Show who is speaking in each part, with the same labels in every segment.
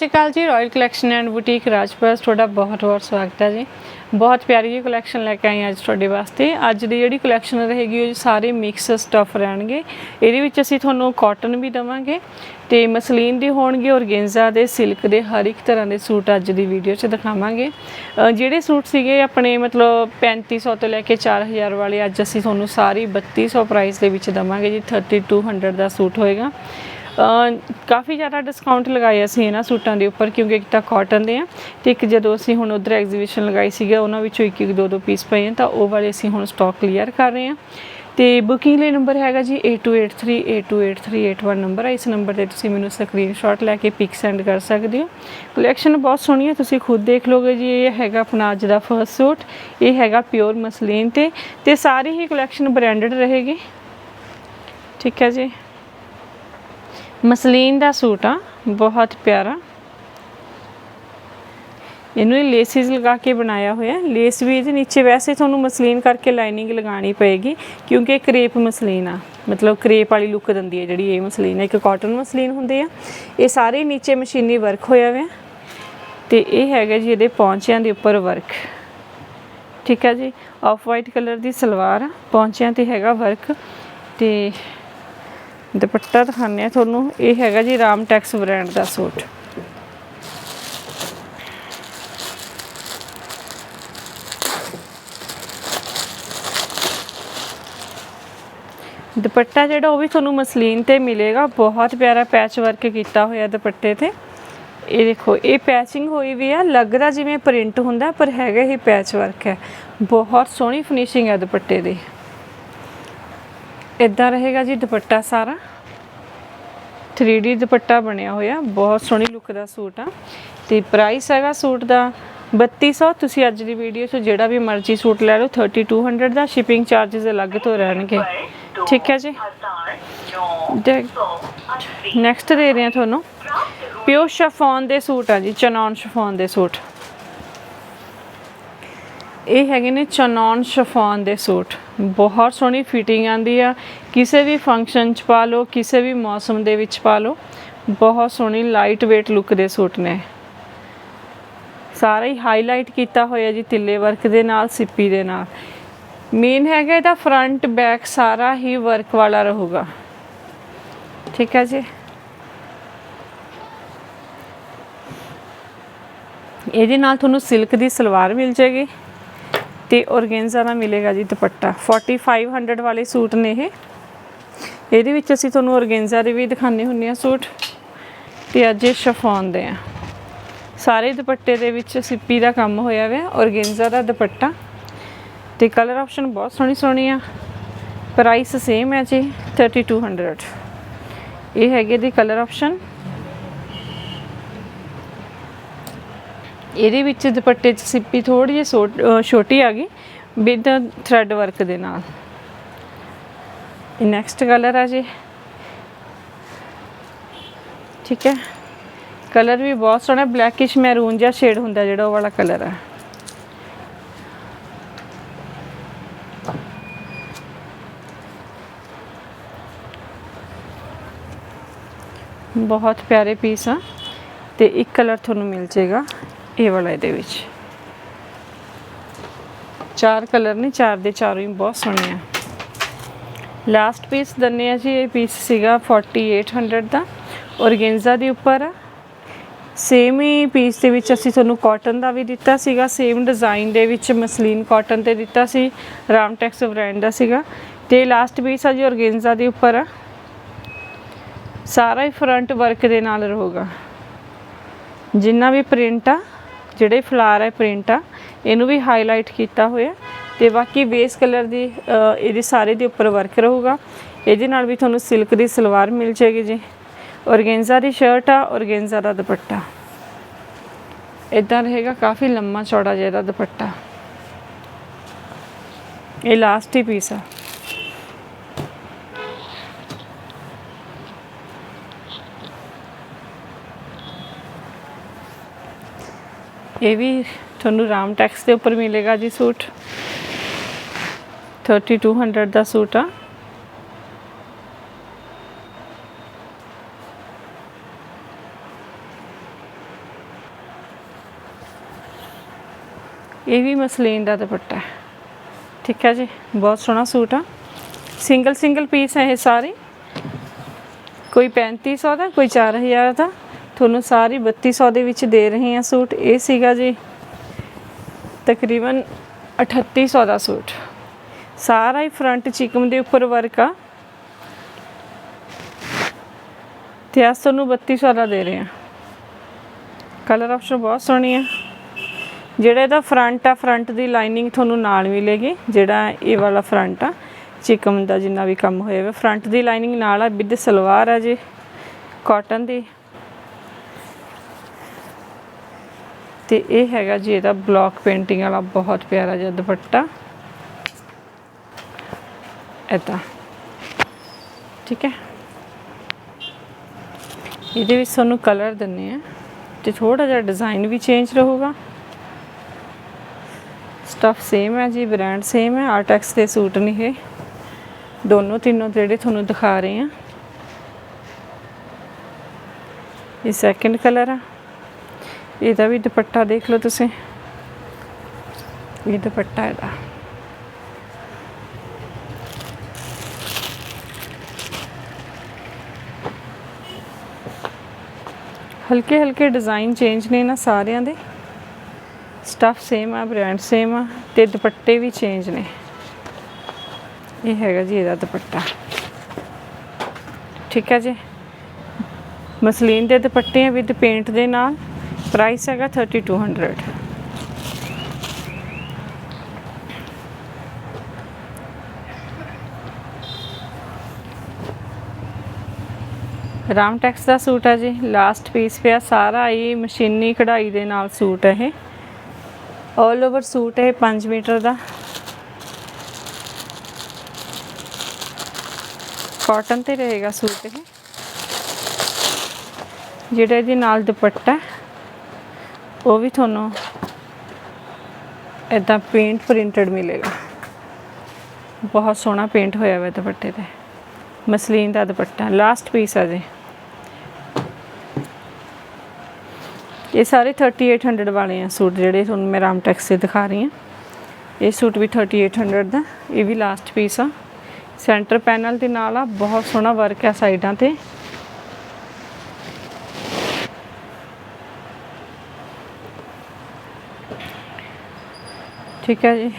Speaker 1: ਸਤਿ ਸ਼੍ਰੀ ਅਕਾਲ ਜੀ royal collection and boutique Rajpas, ਤੁਹਾਡਾ ਬਹੁਤ ਬਹੁਤ ਸਵਾਗਤ ਹੈ ਜੀ। ਬਹੁਤ ਪਿਆਰੀ ਜਿਹੀ ਕਲੈਕਸ਼ਨ ਲੈ ਕੇ ਆਏ ਅੱਜ ਤੁਹਾਡੇ ਵਾਸਤੇ। ਅੱਜ ਦੀ ਜਿਹੜੀ ਕਲੈਕਸ਼ਨ ਰਹੇਗੀ ਉਹ ਸਾਰੇ ਮਿਕਸ ਸਟਫ ਰਹਿਣਗੇ। ਇਹਦੇ ਵਿੱਚ ਅਸੀਂ ਤੁਹਾਨੂੰ ਕਾਟਨ ਵੀ ਦਵਾਂਗੇ ਤੇ ਮਸਲੀਨ ਦੇ ਹੋਣਗੇ ਔਰਗੇਂਜ਼ਾ ਦੇ ਸਿਲਕ ਦੇ, ਹਰ ਇੱਕ ਤਰ੍ਹਾਂ ਦੇ ਸੂਟ ਅੱਜ ਦੀ ਵੀਡੀਓ 'ਚ ਦਿਖਾਵਾਂਗੇ। ਜਿਹੜੇ ਸੂਟ ਸੀਗੇ ਆਪਣੇ ਮਤਲਬ 3500 ਤੋਂ ਲੈ ਕੇ 4000 ਵਾਲੇ, ਅੱਜ ਅਸੀਂ ਤੁਹਾਨੂੰ ਸਾਰੀ 3200 ਪ੍ਰਾਈਸ ਦੇ ਵਿੱਚ ਦਵਾਂਗੇ ਜੀ। 3200 ਦਾ ਸੂਟ ਹੋਏਗਾ। ਕਾਫੀ ਜ਼ਿਆਦਾ ਡਿਸਕਾਊਂਟ ਲਗਾਇਆ ਸੀ ਇਹਨਾਂ ਸੂਟਾਂ ਦੇ ਉੱਪਰ, ਕਿਉਂਕਿ ਇੱਕ ਤਾਂ ਕਾਟਨ ਦੇ ਆ ਤੇ ਇੱਕ ਜਦੋਂ ਅਸੀਂ ਹੁਣ ਉਧਰ ਐਗਜ਼ੀਬਿਸ਼ਨ ਲਗਾਈ ਸੀਗਾ, ਉਹਨਾਂ ਵਿੱਚੋਂ ਇੱਕ ਇੱਕ ਦੋ ਦੋ ਪੀਸ ਪਏ ਆ, ਤਾਂ ਉਹ ਵਾਲੇ ਅਸੀਂ ਹੁਣ ਸਟਾਕ ਕਲੀਅਰ ਕਰ ਰਹੇ ਹਾਂ ਤੇ ਬੁਕਿੰਗ ਲਈ ਨੰਬਰ ਹੈਗਾ ਜੀ 8283828381 ਨੰਬਰ ਹੈ ਇਸ ਨੰਬਰ ਤੇ ਤੁਸੀਂ ਮੈਨੂੰ ਸਕਰੀਨਸ਼ਾਟ ਲੈ ਕੇ ਪਿਕ ਸੈਂਡ ਕਰ ਸਕਦੇ ਹੋ। ਕਲੈਕਸ਼ਨ ਬਹੁਤ ਸੋਹਣੀ ਹੈ ਤੁਸੀਂ ਖੁਦ ਦੇਖ ਲਓਗੇ ਜੀ, ਇਹ ਹੈਗਾ ਆਪਣਾ ਅੱਜ ਦਾ ਫਰਸਟ ਸੂਟ ਇਹ ਹੈਗਾ ਪਿਓਰ ਮਸਲੀਨ ਤੇ ਤੇ ਸਾਰੀ ਹੀ ਕਲੈਕਸ਼ਨ ਬ੍ਰਾਂਡਡ ਰਹੇਗੀ। ਠੀਕ ਹੈ ਜੀ। ਮਸਲੀਨ ਦਾ ਸੂਟ ਆ, ਬਹੁਤ ਪਿਆਰਾ। ਇਹਨੂੰ ਇਹ ਲੇਸਿਸ ਲਗਾ ਕੇ ਬਣਾਇਆ ਹੋਇਆ। ਲੇਸ ਵੀ ਇਹਦੇ ਨੀਚੇ ਵੈਸੇ ਤੁਹਾਨੂੰ ਮਸਲੀਨ ਕਰਕੇ ਲਾਈਨਿੰਗ ਲਗਾਉਣੀ ਪਏਗੀ, ਕਿਉਂਕਿ ਇਹ ਕਰੇਪ ਮਸਲੀਨ ਆ। ਮਤਲਬ ਕਰੇਪ ਵਾਲੀ ਲੁੱਕ ਦਿੰਦੀ ਹੈ ਜਿਹੜੀ ਇਹ ਮਸਲੀਨ ਹੈ ਇੱਕ ਕਾਟਨ ਮਸਲੀਨ ਹੁੰਦੇ ਆ। ਇਹ ਸਾਰੇ ਨੀਚੇ ਮਸ਼ੀਨੀ ਵਰਕ ਹੋਇਆ ਹੋਇਆ। ਤੇ ਇਹ ਹੈਗਾ ਜੀ ਇਹਦੇ ਪੌਂਚਿਆਂ ਦੇ ਉੱਪਰ ਵਰਕ। ਠੀਕ ਹੈ ਜੀ? ਆਫ ਵਾਈਟ ਕਲਰ ਦੀ ਸਲਵਾਰ ਆ। ਪੌਂਚਿਆਂ ਤੇ ਹੈਗਾ ਵਰਕ। ਤੇ ਦੁਪੱਟਾ ਦਿਖਾਉਂਦੇ ਆ ਤੁਹਾਨੂੰ। ਇਹ ਹੈਗਾ ਜੀ ਰਾਮ ਟੈਕਸ ਬ੍ਰਾਂਡ ਦਾ ਸੂਟ। ਦੁਪੱਟਾ ਜਿਹੜਾ ਉਹ ਵੀ ਤੁਹਾਨੂੰ ਮਸਲੀਨ ਤੇ ਮਿਲੇਗਾ। ਬਹੁਤ ਪਿਆਰਾ ਪੈਚ ਵਰਕ ਕੀਤਾ ਹੋਇਆ ਦੁਪੱਟੇ ਤੇ। ਇਹ ਦੇਖੋ, ਇਹ ਪੈਚਿੰਗ ਹੋਈ ਵੀ ਆ। ਲੱਗਦਾ ਜਿਵੇਂ ਪ੍ਰਿੰਟ ਹੁੰਦਾ, ਪਰ ਹੈਗਾ ਹੀ ਪੈਚ ਵਰਕ ਹੈ। ਬਹੁਤ ਸੋਹਣੀ ਫਿਨਿਸ਼ਿੰਗ ਹੈ ਦੁਪੱਟੇ ਦੀ। ਇਦਾਂ ਰਹੇਗਾ ਜੀ ਦੁਪੱਟਾ ਸਾਰਾ। 3D ਦੁਪੱਟਾ ਬਣਿਆ ਹੋਇਆ, ਬਹੁਤ ਸੋਹਣੀ ਲੁੱਕ ਦਾ ਸੂਟ ਆ। ਤੇ ਪ੍ਰਾਈਸ ਹੈਗਾ ਸੂਟ ਦਾ 3200 ਤੁਸੀਂ ਅੱਜ ਦੀ ਵੀਡੀਓ 'ਚ ਜਿਹੜਾ ਵੀ ਮਰਜ਼ੀ ਸੂਟ ਲੈ ਲਓ 3200 ਦਾ ਸ਼ਿਪਿੰਗ ਚਾਰजेस ਅਲੱਗ ਤੋਂ ਰਹਿਣਗੇ। ਠੀਕ ਹੈ ਜੀ? ਨੈਕਸਟ ਦੇ ਰਹੇ ਹਾਂ ਤੁਹਾਨੂੰ। ਪਿਓ ਸ਼ਫੋਨ ਦੇ ਸੂਟ ਆ ਜੀ ਚਨੌਨ ਸ਼ਫੋਨ ਦੇ ਸੂਟ। ਇਹ ਹੈਗੇ ਨੇ ਚਨੌਨ ਸ਼ਫੋਨ ਦੇ ਸੂਟ। ਬਹੁਤ ਸੋਹਣੀ ਫਿਟਿੰਗ ਆਂਦੀ ਆ। ਕਿਸੇ ਵੀ ਫੰਕਸ਼ਨ 'ਚ ਪਾ ਲਓ, ਕਿਸੇ ਵੀ ਮੌਸਮ ਦੇ ਵਿੱਚ ਪਾ ਲਓ, ਬਹੁਤ ਸੋਹਣੀ ਲਾਈਟ weight ਲੁੱਕ ਦੇ ਸੂਟ ਨੇ। ਸਾਰਾ ਹੀ ਹਾਈਲਾਈਟ ਕੀਤਾ ਹੋਇਆ ਜੀ ਤਿੱਲੇ ਵਰਕ ਦੇ ਨਾਲ, ਸਿੱਪੀ ਦੇ ਨਾਲ। ਮੇਨ ਹੈਗਾ ਇਹਦਾ ਫਰੰਟ ਬੈਕ ਸਾਰਾ ਹੀ ਵਰਕ ਵਾਲਾ ਰਹੂਗਾ। ਠੀਕ ਹੈ ਜੀ? ਇਹਦੇ ਨਾਲ ਤੁਹਾਨੂੰ ਸਿਲਕ ਦੀ ਸਲਵਾਰ ਮਿਲ ਜਾਏਗੀ। ਤੇ ਔਰਗੈਂਜਾ ਦਾ ਮਿਲੇਗਾ ਜੀ ਦੁਪੱਟਾ। 4500 ਵਾਲੇ ਸੂਟ ਨੇ ਇਹ। ਇਹਦੇ ਵਿੱਚ ਅਸੀਂ ਤੁਹਾਨੂੰ ਔਰਗੇਂਜ਼ਾ ਦੇ ਵੀ ਦਿਖਾਣੇ ਹੁੰਨੇ ਆ ਸੂਟ। ਤੇ ਅੱਜ ਇਹ ਸ਼ਫੋਨ ਦੇ ਆ। ਸਾਰੇ ਦੁਪੱਟੇ ਦੇ ਵਿੱਚ ਸਿੱਪੀ ਦਾ ਕੰਮ ਹੋਇਆ ਹੋਇਆ ਔਰਗੇਂਜ਼ਾ ਦਾ ਦੁਪੱਟਾ। ਤੇ ਕਲਰ ਆਪਸ਼ਨ ਬਹੁਤ ਸੋਹਣੀ ਸੋਹਣੀ ਆ। ਪ੍ਰਾਈਸ ਸੇਮ ਹੈ ਜੀ 3200 ਇਹ ਹੈਗੇ ਦੀ ਕਲਰ ਆਪਸ਼ਨ ਇਹਦੇ ਵਿੱਚ ਦੁਪੱਟੇ 'ਚ ਸਿੱਪੀ ਥੋੜੀ ਜਿਹੀ ਛੋਟ- ਛੋਟੀ ਆ ਗਈ। ਵਿਦ ਥ੍ਰੈਡ ਵਰਕ ਦੇ ਨਾਲ। ਇਹ ਨੈਕਸਟ ਕਲਰ ਆ ਜੀ। ਠੀਕ ਹੈ? ਕਲਰ ਵੀ ਬਹੁਤ ਸੋਹਣਾ ਬਲੈਕਿਸ਼ ਮੈਰੂਨ ਜਿਹਾ ਸ਼ੇਡ ਹੁੰਦਾ ਜਿਹੜਾ ਉਹ ਵਾਲਾ ਕਲਰ ਹੈ ਬਹੁਤ ਪਿਆਰੇ ਪੀਸ ਆ। ਤੇ ਇੱਕ ਕਲਰ ਤੁਹਾਨੂੰ ਮਿਲ ਜਾਏਗਾ। ਇਹ ਵਾਲਾ ਇਹਦੇ ਵਿੱਚ। ਚਾਰ ਕਲਰ ਨੇ, ਚਾਰ ਦੇ ਚਾਰੋਂ ਹੀ ਬਹੁਤ ਸੋਹਣੇ ਆ। ਲਾਸਟ ਪੀਸ ਦੰਨੇ ਆ ਜੀ, ਇਹ ਪੀਸ ਸੀਗਾ 4800 ਦਾ। ਔਰਗੇਂਜ਼ਾ ਦੇ ਉੱਪਰ ਆ। ਸੇਮ ਹੀ ਪੀਸ ਦੇ ਵਿੱਚ ਅਸੀਂ ਤੁਹਾਨੂੰ ਕਾਟਨ ਦਾ ਵੀ ਦਿੱਤਾ ਸੀਗਾ। ਸੇਮ ਡਿਜ਼ਾਈਨ ਦੇ ਵਿੱਚ ਮਸਲੀਨ ਕਾਟਨ ਤੇ ਦਿੱਤਾ ਸੀ। ਰਾਮਟੈਕਸ ਬ੍ਰਾਂਡ ਦਾ ਸੀਗਾ। ਤੇ ਲਾਸਟ ਪੀਸ ਆ ਜੀ ਔਰਗੇਂਜ਼ਾ ਦੇ ਉੱਪਰ ਆ। ਸਾਰਾ ਹੀ ਫਰੰਟ ਵਰਕ ਦੇ ਨਾਲ ਰਹੂਗਾ। ਜਿੰਨਾ ਵੀ ਪ੍ਰਿੰਟ ਆ ਜਿਹੜੇ ਫਲਾਰ ਹੈ ਪ੍ਰਿੰਟ ਆ, ਇਹਨੂੰ ਵੀ ਹਾਈਲਾਈਟ ਕੀਤਾ ਹੋਇਆ ਤੇ ਬਾਕੀ ਬੇਸ ਕਲਰ ਦੀ ਇਹਦੇ ਸਾਰੇ ਦੇ ਉੱਪਰ ਵਰਕ ਰਹੂਗਾ। ਇਹਦੇ ਨਾਲ ਵੀ ਤੁਹਾਨੂੰ ਸਿਲਕ ਦੀ ਸਲਵਾਰ ਮਿਲ ਜਾਏਗੀ ਜੀ। ਔਰਗੈਂਜਾ ਦੀ ਸ਼ਰਟ ਆ, ਔਰਗੈਂਜਾ ਦਾ ਦੁਪੱਟਾ। ਇਦਾਂ ਰਹੇਗਾ, ਕਾਫੀ ਲੰਮਾ ਚੌੜਾ ਜਿਹਾ ਇਹਦਾ ਦੁਪੱਟਾ। ਇਹ ਲਾਸਟ ਹੀ ਪੀਸ ਆ। ਇਹ ਵੀ ਤੁਹਾਨੂੰ ਰਾਮ ਟੈਕਸ ਦੇ ਉੱਪਰ ਮਿਲੇਗਾ ਜੀ ਸੂਟ। 3200 ਦਾ ਸੂਟ ਆ। ਇਹ ਵੀ ਮਸਲੀਨ ਦਾ ਦੁਪੱਟਾ ਠੀਕ ਹੈ ਜੀ, ਬਹੁਤ ਸੋਹਣਾ ਸੂਟ ਆ। ਸਿੰਗਲ ਸਿੰਗਲ ਪੀਸ ਹੈ ਇਹ ਸਾਰੇ। ਕੋਈ 3500 ਦਾ, ਕੋਈ 4000 ਦਾ। ਤੁਹਾਨੂੰ ਸਾਰੀ 3200 ਦੇ ਵਿੱਚ ਦੇ ਰਹੇ ਹਾਂ ਸੂਟ। ਇਹ ਸੀਗਾ ਜੀ ਤਕਰੀਬਨ 3800 ਦਾ ਸੂਟ। ਸਾਰਾ ਹੀ ਫਰੰਟ ਚਿਕਮ ਦੇ ਉੱਪਰ ਵਰਕ ਆ। ਤੇ ਅਸ ਤੁਹਾਨੂੰ 3200 ਦਾ ਦੇ ਰਹੇ ਹਾਂ। ਕਲਰ ਆਪਸ਼ਨ ਬਹੁਤ ਸੋਹਣੀ ਆ। ਜਿਹੜਾ ਇਹਦਾ ਫਰੰਟ ਆ ਫਰੰਟ ਦੀ ਲਾਈਨਿੰਗ ਤੁਹਾਨੂੰ ਨਾਲ ਮਿਲੇਗੀ, ਜਿਹੜਾ ਇਹ ਵਾਲਾ ਫਰੰਟ ਆ, ਚਿਕਮ ਦਾ ਜਿੰਨਾ ਵੀ ਕੰਮ ਹੋਇਆ ਵਾ। ਫਰੰਟ ਦੀ ਲਾਈਨਿੰਗ ਨਾਲ ਆ, ਵਿਦ ਸਲਵਾਰ ਆ ਜੀ ਕਾਟਨ ਦੀ। ਤੇ ਇਹ ਹੈਗਾ ਜੀ ਇਹਦਾ ਬਲੌਕ ਪੇਂਟਿੰਗ ਵਾਲਾ ਬਹੁਤ ਪਿਆਰਾ ਜਿਹਾ ਦੁਪੱਟਾ। ਇਦਾਂ ਠੀਕ ਹੈ? ਇਹਦੇ ਵਿੱਚ ਤੁਹਾਨੂੰ ਕਲਰ ਦਿੰਨੇ ਆ ਤੇ ਥੋੜਾ ਜਿਹਾ ਡਿਜ਼ਾਈਨ ਵੀ ਚੇਂਜ ਰਹੂਗਾ। ਸਟਫ ਸੇਮ ਹੈ ਜੀ ਬ੍ਰਾਂਡ ਸੇਮ ਹੈ ਆਰਟੈਕਸ ਦੇ ਸੂਟ ਨਹੀਂ ਇਹ। ਦੋਨੋਂ ਤਿੰਨੋਂ ਜਿਹੜੇ ਤੁਹਾਨੂੰ ਦਿਖਾ ਰਹੇ ਆ। ਇਹ ਸੈਕੰਡ ਕਲਰ ਆ। ਇਹਦਾ ਵੀ ਦੁਪੱਟਾ ਦੇਖ ਲਓ ਤੁਸੀਂ। ਇਹ ਦੁਪੱਟਾ ਇਹਦਾ। ਹਲਕੇ ਹਲਕੇ ਡਿਜ਼ਾਈਨ ਚੇਂਜ ਨੇ ਨਾ ਸਾਰਿਆਂ ਦੇ। ਸਟਫ ਸੇਮ ਆ ਬ੍ਰਾਂਡ ਸੇਮ ਆ ਤੇ ਦੁਪੱਟੇ ਵੀ ਚੇਂਜ ਨੇ। ਇਹ ਹੈਗਾ ਜੀ ਇਹਦਾ ਦੁਪੱਟਾ। ਠੀਕ ਹੈ ਜੀ। ਮਸਲੀਨ ਦੇ ਦੁਪੱਟੇ ਆ, ਵਿਦ ਪੇਂਟ ਦੇ ਨਾਲ। ਪ੍ਰਾਈਸ ਹੈਗਾ 3200 ਰਾਮ ਟੈਕਸ ਦਾ ਸੂਟ ਹੈ ਜੀ ਲਾਸਟ ਪੀਸ ਪਿਆ, ਸਾਰਾ ਇਹ ਮਸ਼ੀਨੀ ਕਢਾਈ ਦੇ ਨਾਲ ਸੂਟ ਹੈ ਇਹ। ਆਲ ਓਵਰ ਸੂਟ ਹੈ 5 ਮੀਟਰ ਦਾ। ਕਾਟਨ ਤੇ ਰਹੇਗਾ ਸੂਟ ਇਹ। ਜਿਹੜਾ ਇਹਦੇ ਨਾਲ ਦੁਪੱਟਾ ਉਹ ਵੀ ਤੁਹਾਨੂੰ ਇਦਾਂ ਪੇਂਟ ਪ੍ਰਿੰਟਡ ਮਿਲੇਗਾ। ਬਹੁਤ ਸੋਹਣਾ ਪੇਂਟ ਹੋਇਆ ਹੋਇਆ ਦੁਪੱਟੇ ਤੇ। ਮਸਲੀਨ ਦਾ ਦੁਪੱਟਾ ਲਾਸਟ ਪੀਸ ਆ ਜੀ। ਇਹ ਸਾਰੇ 3800 ਵਾਲੇ ਆ ਸੂਟ ਜਿਹੜੇ ਤੁਹਾਨੂੰ ਮੈਂ ਰਾਮਟੈਕਸ ਤੇ ਦਿਖਾ ਰਹੀ ਹਾਂ। ਇਹ ਸੂਟ ਵੀ 3800 ਦਾ, ਇਹ ਵੀ ਲਾਸਟ ਪੀਸ ਆ। ਸੈਂਟਰ ਪੈਨਲ ਦੇ ਨਾਲ ਆ, ਬਹੁਤ ਸੋਹਣਾ ਵਰਕ ਆ ਸਾਈਡਾਂ ਤੇ। ਠੀਕ ਹੈ ਜੀ।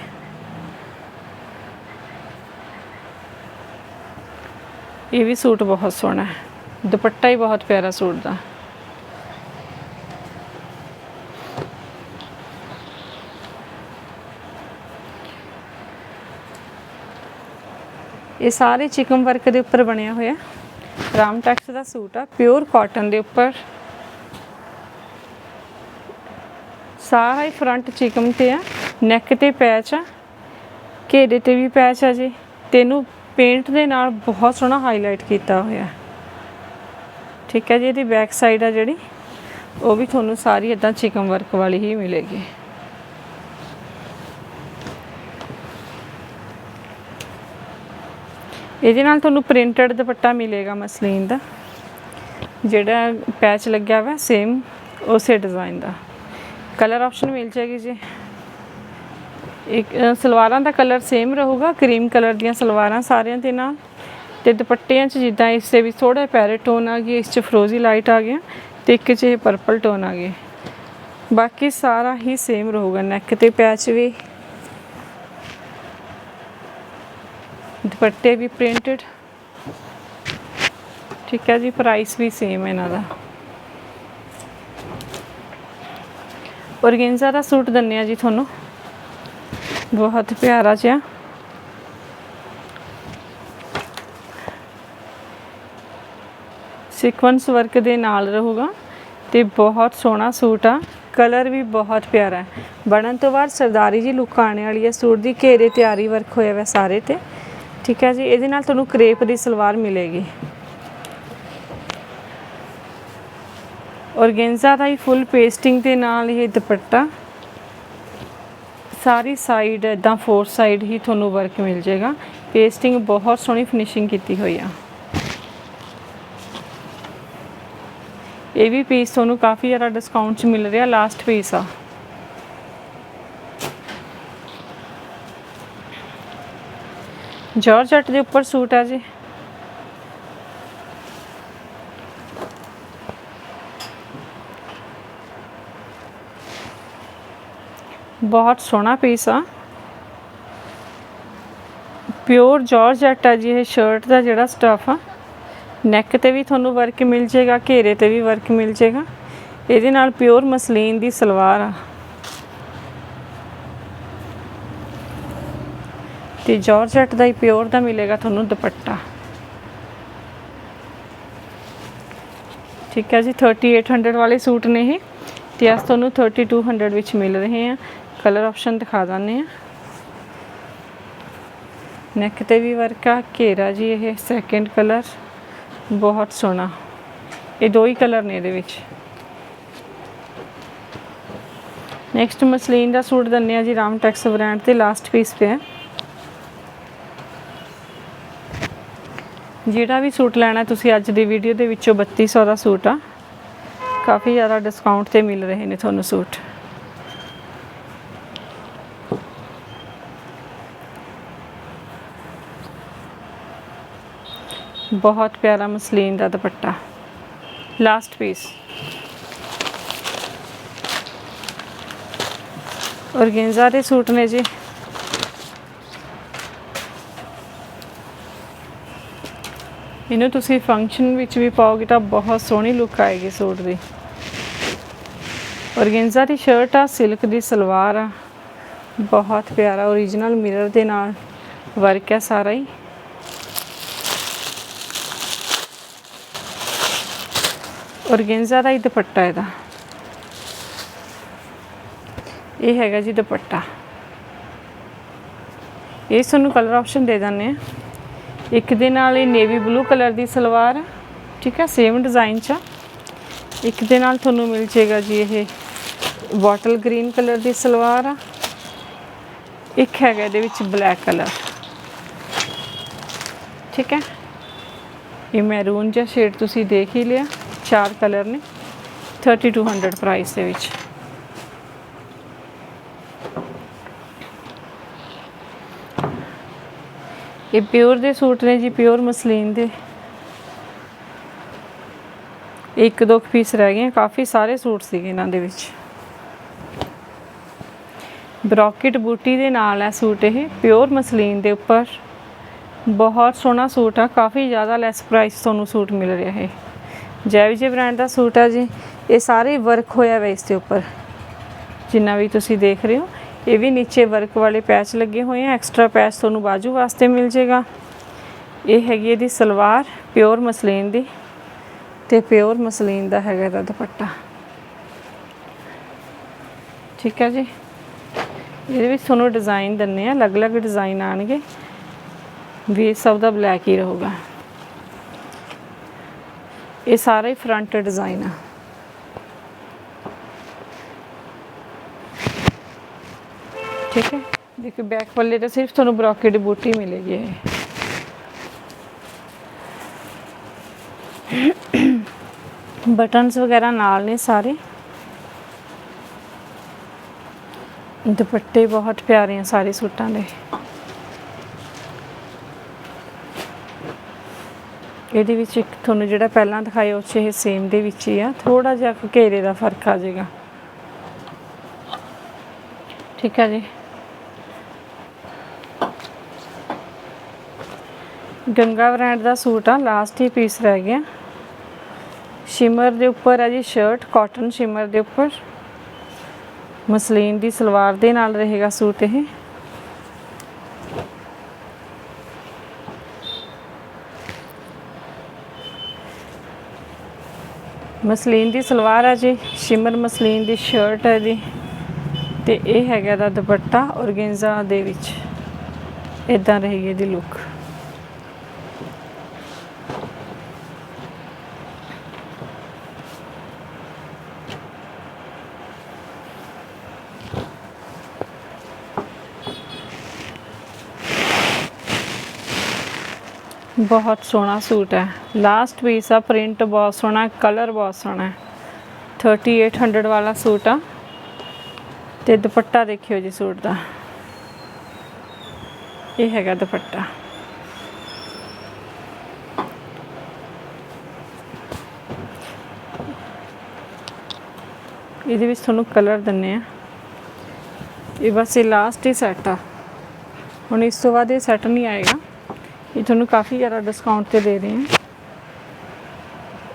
Speaker 1: ਇਹ ਵੀ ਸੂਟ ਬਹੁਤ ਸੋਹਣਾ ਹੈ। ਦੁਪੱਟਾ ਹੀ ਬਹੁਤ ਪਿਆਰਾ ਸੂਟ ਦਾ। ਇਹ ਸਾਰੇ ਚਿਕਨ ਵਰਕ ਦੇ ਉੱਪਰ ਬਣਿਆ ਹੋਇਆ ਰਾਮ ਟੈਕਸ ਦਾ ਸੂਟ ਆ, ਪਿਓਰ ਕਾਟਨ ਦੇ ਉੱਪਰ। ਸਾਰਾ ਹੀ ਫਰੰਟ ਚਿਕਨ ਤੇ ਆ। ਨੈਕ ਤੇ ਪੈਚ ਆ। ਘੇਰੇ ਤੇ ਵੀ ਪੈਚ ਆ ਜੀ। ਤੈਨੂੰ ਪੇਂਟ ਦੇ ਨਾਲ ਬਹੁਤ ਸੋਹਣਾ ਹਾਈਲਾਈਟ ਕੀਤਾ ਹੋਇਆ। ਠੀਕ ਹੈ ਜੀ, ਇਹਦੀ ਬੈਕ ਸਾਈਡ ਆ ਜਿਹੜੀ। ਉਹ ਵੀ ਤੁਹਾਨੂੰ ਸਾਰੀ ਇਦਾਂ ਚਿਕਨ ਵਰਕ ਵਾਲੀ ਹੀ ਮਿਲੇਗੀ। ਇਹਦੇ ਨਾਲ ਤੁਹਾਨੂੰ ਪ੍ਰਿੰਟਡ ਦੁਪੱਟਾ ਮਿਲੇਗਾ ਮਸਲੀਨ ਦਾ। ਜਿਹੜਾ ਪੈਚ ਲੱਗਿਆ ਹੋਇਆ ਸੇਮ ਉਸੇ ਡਿਜ਼ਾਈਨ ਦਾ। ਕਲਰ ਆਪਸ਼ਨ ਮਿਲ ਜਾਏਗੀ ਜੀ। ਇੱਕ ਸਲਵਾਰਾਂ ਦਾ ਕਲਰ ਸੇਮ ਰਹੂਗਾ, ਕਰੀਮ ਕਲਰ ਦੀਆਂ ਸਲਵਾਰਾਂ ਸਾਰਿਆਂ ਦੇ ਨਾਲ। ਤੇ ਦੁਪੱਟਿਆਂ 'ਚ ਜਿੱਦਾਂ ਇਸ ਦੇ ਵਿੱਚ ਥੋੜਾ ਪੈਰਟ ਟੋਨ ਆ ਗਿਆ, ਇਸ 'ਚ ਫਰੋਜ਼ੀ ਲਾਈਟ ਆ ਗਿਆ ਤੇ ਇੱਕ 'ਚ ਇਹ ਪਰਪਲ ਟੋਨ ਆ ਗਿਆ। ਬਾਕੀ ਸਾਰਾ ਹੀ ਸੇਮ ਰਹੂਗਾ ਨੈਕ ਤੇ ਪੈਚ ਵੀ। ਦੁਪੱਟੇ ਵੀ ਪ੍ਰਿੰਟਡ ਠੀਕ ਹੈ ਜੀ ਪ੍ਰਾਈਸ ਵੀ ਸੇਮ ਹੈ ਇਹਨਾਂ ਦਾ। ਔਰਗੇਂਜ਼ਾ ਦਾ ਸੂਟ ਦਿੰਨੇ ਆ ਜੀ ਤੁਹਾਨੂੰ। ਬਹੁਤ ਪਿਆਰਾ ਜਿਹਾ। ਸੀਕੁਐਂਸ ਵਰਕ ਦੇ ਨਾਲ ਰਹੂਗਾ ਤੇ ਬਹੁਤ ਸੋਹਣਾ ਸੂਟ ਆ। ਕਲਰ ਵੀ ਬਹੁਤ ਪਿਆਰਾ ਹੈ। ਬਣਨ ਤੋਂ ਬਾਅਦ ਸਰਦਾਰੀ ਜੀ ਲੁੱਕ ਆਣੇ ਵਾਲੀ ਹੈ। ਸੂਟ ਦੀ ਘੇਰੇ ਤਿਆਰੀ ਵਰਕ ਹੋਇਆ ਹੋਇਆ ਸਾਰੇ ਤੇ। ਠੀਕ ਹੈ ਜੀ, ਇਹਦੇ ਨਾਲ ਤੁਹਾਨੂੰ ਕਰੇਪ ਦੀ ਸਲਵਾਰ ਮਿਲੇਗੀ। ਔਰਗੇਂਜ਼ਾ ਦਾ ਹੀ ਫੁੱਲ ਪੇਸਟਿੰਗ ਦੇ ਨਾਲ ਇਹ ਦੁਪੱਟਾ। ਸਾਰੀ ਸਾਈਡ ਇਦਾਂ ਫੋਰ ਸਾਈਡ ਹੀ ਤੁਹਾਨੂੰ ਵਰਕ ਮਿਲ ਜਾਏਗਾ। ਪੇਸਟਿੰਗ ਬਹੁਤ ਸੋਹਣੀ ਫਿਨਿਸ਼ਿੰਗ ਕੀਤੀ ਹੋਈ ਆ। ਇਹ ਵੀ ਪੀਸ ਤੁਹਾਨੂੰ ਕਾਫੀ ਜ਼ਿਆਦਾ ਡਿਸਕਾਊਂਟ 'ਚ ਮਿਲ ਰਿਹਾ ਲਾਸਟ ਪੀਸ ਆ। ਜਾਰਜਟ ਦੇ ਉੱਪਰ ਸੂਟ ਆ ਜੀ। ਬਹੁਤ ਸੋਹਣਾ ਪੀਸ ਆ। ਪਿਓਰ ਜਾਰਜਟ ਆ ਜੀ ਇਹ ਸ਼ਰਟ ਦਾ ਜਿਹੜਾ ਸਟਫ ਆ ਨੈਕ ਤੇ ਵੀ ਤੁਹਾਨੂੰ ਵਰਕ ਮਿਲ ਜਾਏਗਾ, ਘੇਰੇ ਤੇ ਵੀ ਵਰਕ ਮਿਲ ਜਾਏਗਾ। ਇਹਦੇ ਨਾਲ ਪਿਓਰ ਮਸਲੀਨ ਦੀ ਸਲਵਾਰ ਆ। ਤੇ ਜਾਰਜਟ ਦਾ ਹੀ ਪਿਓਰ ਦਾ ਮਿਲੇਗਾ ਤੁਹਾਨੂੰ ਦੁਪੱਟਾ। ਠੀਕ ਹੈ ਜੀ 3800 ਵਾਲੇ ਸੂਟ ਨੇ ਇਹ। ਤੇ ਅੱਜ ਤੁਹਾਨੂੰ 3200 ਵਿੱਚ ਮਿਲ ਰਹੇ ਆ। ਕਲਰ ਆਪਸ਼ਨ ਦਿਖਾ ਦਾਨੇ ਆ ਨੈਕ ਤੇ ਵੀ ਵਰਕ ਆ, ਘੇਰਾ ਜੀ ਇਹ ਸੈਕੰਡ ਕਲਰ, ਬਹੁਤ ਸੋਹਣਾ। ਇਹ ਦੋ ਹੀ ਕਲਰ ਨੇ ਇਹਦੇ ਵਿੱਚ। ਨੈਕਸਟ ਮਸਲੀਨ ਦਾ ਸੂਟ ਦੰਨੇ ਆ ਜੀ ਰਾਮ ਟੈਕਸ ਬ੍ਰਾਂਡ ਤੇ ਲਾਸਟ ਪੀਸ ਪਿਆ। ਜਿਹੜਾ ਵੀ ਸੂਟ ਲੈਣਾ, ਤੁਸੀਂ ਅੱਜ ਦੀ ਵੀਡੀਓ ਦੇ ਵਿੱਚੋਂ 3200 ਦਾ ਸੂਟ ਆ। ਕਾਫੀ ਜ਼ਿਆਦਾ ਡਿਸਕਾਊਂਟ ਤੇ ਮਿਲ ਰਹੇ ਨੇ ਤੁਹਾਨੂੰ ਸੂਟ। ਬਹੁਤ ਪਿਆਰਾ ਮਸਲੀਨ ਦਾ ਦੁਪੱਟਾ। ਲਾਸਟ ਪੀਸ ਔਰਗੇਂਜ਼ਾ ਦੇ ਸੂਟ ਨੇ ਜੀ। ਇਹਨੂੰ ਤੁਸੀਂ ਫੰਕਸ਼ਨ ਵਿੱਚ ਵੀ ਪਾਓਗੇ ਤਾਂ ਬਹੁਤ ਸੋਹਣੀ ਲੁੱਕ ਆਏਗੀ ਸੂਟ ਦੀ। ਔਰਗੇਂਜ਼ਾ ਦੀ ਸ਼ਰਟ ਆ ਸਿਲਕ ਦੀ ਸਲਵਾਰ ਆ। ਬਹੁਤ ਪਿਆਰਾ origignal ਮਿਰਰ ਦੇ ਨਾਲ ਵਰਕ ਹੈ ਸਾਰਾ ਹੀ। ਔਰਗੇਂਜ਼ਾ ਦਾ ਹੀ ਦੁਪੱਟਾ ਇਹਦਾ। ਇਹ ਹੈਗਾ ਜੀ ਦੁਪੱਟਾ। ਇਹ ਤੁਹਾਨੂੰ ਕਲਰ ਆਪਸ਼ਨ ਦੇ ਦਿੰਦੇ ਆ ਇੱਕ ਦੇ ਨਾਲ ਇਹ ਨੇਵੀ ਬਲੂ ਕਲਰ ਦੀ ਸਲਵਾਰ, ਠੀਕ ਹੈ ਸੇਮ ਡਿਜ਼ਾਈਨ ਚ ਆ। ਇੱਕ ਦੇ ਨਾਲ ਤੁਹਾਨੂੰ ਮਿਲ ਜੇਗਾ ਜੀ ਇਹ ਬੋਟਲ ਗ੍ਰੀਨ ਕਲਰ ਦੀ ਸਲਵਾਰ ਆ। ਇੱਕ ਹੈਗਾ ਇਹਦੇ ਵਿੱਚ ਬਲੈਕ ਕਲਰ ਠੀਕ ਹੈ। ਇਹ ਮੈਰੂਨ ਜਿਹਾ ਸ਼ੇਡ ਤੁਸੀਂ ਦੇਖ ਹੀ ਲਿਆ। ਚਾਰ ਕਲਰ ਨੇ 3200 ਪ੍ਰਾਈਸ ਦੇ ਵਿੱਚ। ਇਹ ਪਿਓਰ ਦੇ ਸੂਟ ਨੇ ਜੀ ਪਿਓਰ ਮਸਲੀਨ ਦੇ। ਇੱਕ ਦੋ ਪੀਸ ਰਹਿ ਗਏ, ਕਾਫੀ ਸਾਰੇ ਸੂਟ ਸੀਗੇ ਇਹਨਾਂ ਦੇ ਵਿੱਚ। ਬ੍ਰੋਕਟ ਬੂਟੀ ਦੇ ਨਾਲ ਹੈ ਸੂਟ ਇਹ ਪਿਓਰ ਮਸਲੀਨ ਦੇ ਉੱਪਰ। ਬਹੁਤ ਸੋਹਣਾ ਸੂਟ ਆ, ਕਾਫੀ ਜ਼ਿਆਦਾ ਲੈਸ ਪ੍ਰਾਈਸ ਤੁਹਾਨੂੰ ਸੂਟ ਮਿਲ ਰਿਹਾ ਹੈ ਜੈ ਵਿਜੇ ਬ੍ਰਾਂਡ ਦਾ ਸੂਟ ਆ ਜੀ। ਇਹ ਸਾਰੇ ਵਰਕ ਹੋਇਆ ਵਾ ਇਸ ਦੇ ਉੱਪਰ। ਜਿੰਨਾ ਵੀ ਤੁਸੀਂ ਦੇਖ ਰਹੇ ਹੋ, ਇਹ ਵੀ ਨੀਚੇ ਵਰਕ ਵਾਲੇ ਪੈਚ ਲੱਗੇ ਹੋਏ ਆ। ਐਕਸਟਰਾ ਪੈਚ ਤੁਹਾਨੂੰ ਬਾਜੂ ਵਾਸਤੇ ਮਿਲ ਜੇਗਾ। ਇਹ ਹੈਗੀ ਇਹਦੀ ਸਲਵਾਰ, ਪਿਓਰ ਮਸਲੀਨ ਦੀ। ਤੇ ਪਿਓਰ ਮਸਲੀਨ ਦਾ ਹੈਗਾ ਇਹਦਾ ਦੁਪੱਟਾ। ਠੀਕ ਹੈ ਜੀ। ਇਹਦੇ ਵਿੱਚ ਤੁਹਾਨੂੰ ਡਿਜ਼ਾਈਨ ਦਿੰਨੇ ਆ। ਅਲੱਗ-ਅਲੱਗ ਡਿਜ਼ਾਈਨ ਆਣਗੇ। ਵੀ ਸਭ ਦਾ ਬਲੈਕ ਹੀ ਰਹੂਗਾ। ਇਹ ਸਾਰਾ ਹੀ ਫਰੰਟ ਡਿਜ਼ਾਈਨ ਆ। ਠੀਕ ਹੈ? ਦੇਖੋ ਬੈਕ ਪੱਲੇ ਤੇ ਸਿਰਫ ਤੁਹਾਨੂੰ ਬਰੋਕੇਡ ਬੂਟੀ ਮਿਲੇਗੀ। ਇਹ ਬਟਨਸ ਵਗੈਰਾ ਨਾਲ ਨੇ ਸਾਰੇ। ਦੁਪੱਟੇ ਬਹੁਤ ਪਿਆਰੇ ਆ ਸਾਰੇ ਸੂਟਾਂ ਦੇ। ਇਹਦੇ ਵਿੱਚ ਇੱਕ ਤੁਹਾਨੂੰ ਜਿਹੜਾ ਪਹਿਲਾਂ ਦਿਖਾਇਆ, ਉਹ 'ਚ ਇਹ ਸੇਮ ਦੇ ਵਿੱਚ ਹੀ ਆ। ਥੋੜਾ ਜਿਹਾ ਘੇਰੇ ਦਾ ਫ਼ਰਕ ਆ ਜਾਏਗਾ। ਠੀਕ ਹੈ ਜੀ। ਗੰਗਾ ਬ੍ਰਾਂਡ ਦਾ ਸੂਟ ਆ ਲਾਸਟ ਹੀ ਪੀਸ ਰਹਿ ਗਿਆ। ਸ਼ਿਮਰ ਦੇ ਉੱਪਰ ਹੈ ਜੀ ਸ਼ਰਟ ਕਾਟਨ ਸ਼ਿਮਰ ਦੇ ਉੱਪਰ। ਮਸਲੀਨ ਦੀ ਸਲਵਾਰ ਦੇ ਨਾਲ ਰਹੇਗਾ ਸੂਟ ਇਹ। ਮਸਲੀਨ ਦੀ ਸਲਵਾਰ ਹੈ ਜੀ, ਸ਼ਿਮਰ ਮਸਲੀਨ ਦੀ ਸ਼ਰਟ ਹੈ ਜੀ। ਤੇ ਇਹ ਹੈਗਾ ਦਾ ਦੁਪੱਟਾ ਔਰਗੇਂਜ਼ਾ ਦੇ ਵਿੱਚ। ਇਦਾਂ ਰਹੇਗੀ ਇਹਦੀ ਲੁੱਕ ਬਹੁਤ ਸੋਹਣਾ ਸੂਟ ਹੈ। ਲਾਸਟ ਪੀਸ ਆ ਪ੍ਰਿੰਟ ਬਹੁਤ ਸੋਹਣਾ ਕਲਰ ਬਹੁਤ ਸੋਹਣਾ ਹੈ। 3800 ਵਾਲਾ ਸੂਟ ਆ। ਤੇ ਦੁਪੱਟਾ ਦੇਖਿਓ ਜੀ ਸੂਟ ਦਾ। ਇਹ ਹੈਗਾ ਦੁਪੱਟਾ। ਇਹਦੇ ਵਿੱਚ ਤੁਹਾਨੂੰ ਕਲਰ ਦਿੰਨੇ ਆ। ਇਹ ਬਸ ਇਹ ਲਾਸਟ ਹੀ ਸੈਟ ਆ। ਹੁਣ ਇਸ ਤੋਂ ਬਾਅਦ ਇਹ ਸੈਟ ਨਹੀਂ ਆਏਗਾ। ਇਹ ਤੁਹਾਨੂੰ ਕਾਫੀ ਜ਼ਿਆਦਾ ਡਿਸਕਾਊਂਟ ਤੇ ਦੇ ਰਹੇ ਹਾਂ।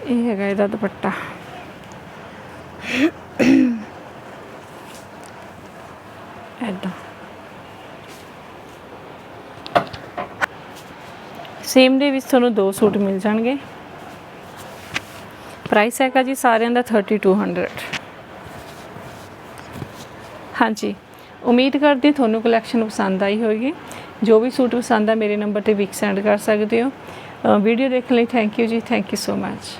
Speaker 1: ਇਹ ਹੈਗਾ ਇਹਦਾ ਦੁਪੱਟਾ। ਐਦਾਂ ਸੇਮ ਦੇ ਵਿੱਚ ਤੁਹਾਨੂੰ ਦੋ ਸੂਟ ਮਿਲ ਜਾਣਗੇ। ਪ੍ਰਾਈਸ ਹੈਗਾ ਜੀ ਸਾਰਿਆਂ ਦਾ 3200 ਹਾਂਜੀ। ਉਮੀਦ ਕਰਦੇ ਤੁਹਾਨੂੰ ਕਲੈਕਸ਼ਨ ਪਸੰਦ ਆਈ ਹੋਵੇਗੀ। ਜੋ ਵੀ ਸੂਟ ਪਸੰਦ ਆ ਮੇਰੇ ਨੰਬਰ ਤੇ ਵਿਕ ਸੈਂਡ ਕਰ ਸਕਦੇ ਹੋ। ਵੀਡੀਓ ਦੇਖਣ ਲਈ ਥੈਂਕ ਯੂ ਜੀ ਥੈਂਕ ਯੂ ਸੋ ਮੱਚ